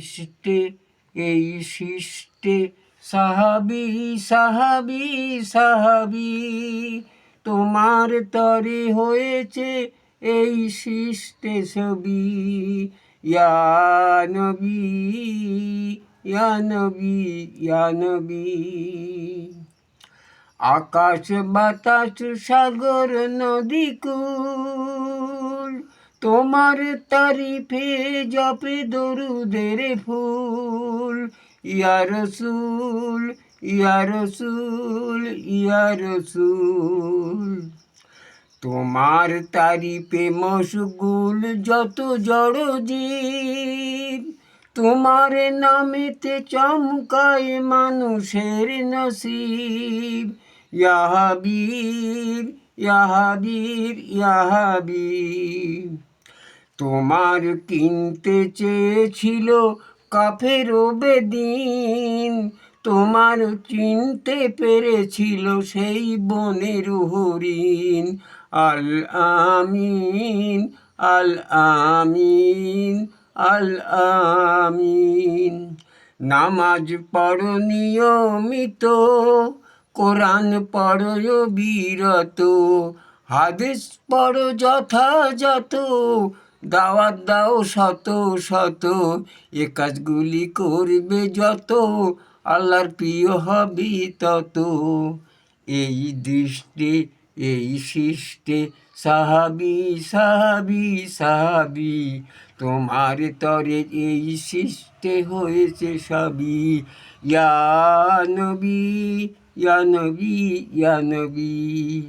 সৃষ্টে এই সৃষ্টে, সাহাবি সাহাবি সাহাবি, তোমার তরে হয়েছে এই সৃষ্টে ছবি। ইয়া নবী ইয়া নবী ইয়া নবী। আকাশ, বাতাস, সাগর, নদী কুল তোমার তারিফে জপে দরুদের ফুল। ইয়া রসুল ইয়া রসুল ইয়া রসুল। তোমার তারিফে মশগুল যত জড় জীব। তোমার নামেতে চমকায় মানুষের নসিব। ইয়াহাবিব ইয়াহাবিব ইয়াহাবিব তোমার কিনতে চেয়েছিল কাফের বেদিন। তোমার চিনতে পেরেছিল সেই বনের হরিণ। আল আমিন আল আমিন আল আমিন। নামাজ পড়ো নিয়মিত, কোরআন পড়ো বিরত, হাদিস পড়ো যথাযথ দাওয়াত দাও শত শত। এ কাজগুলি করবে যত, আল্লাহর প্রিয় হবি তত। এই দৃষ্টে, এই সৃষ্টে, সাহাবি সাহাবি সাহাবি, তোমার তরে এই সৃষ্টে হয়েছে সবই। ইয়া নবী ইয়া নবী ইয়া নবী।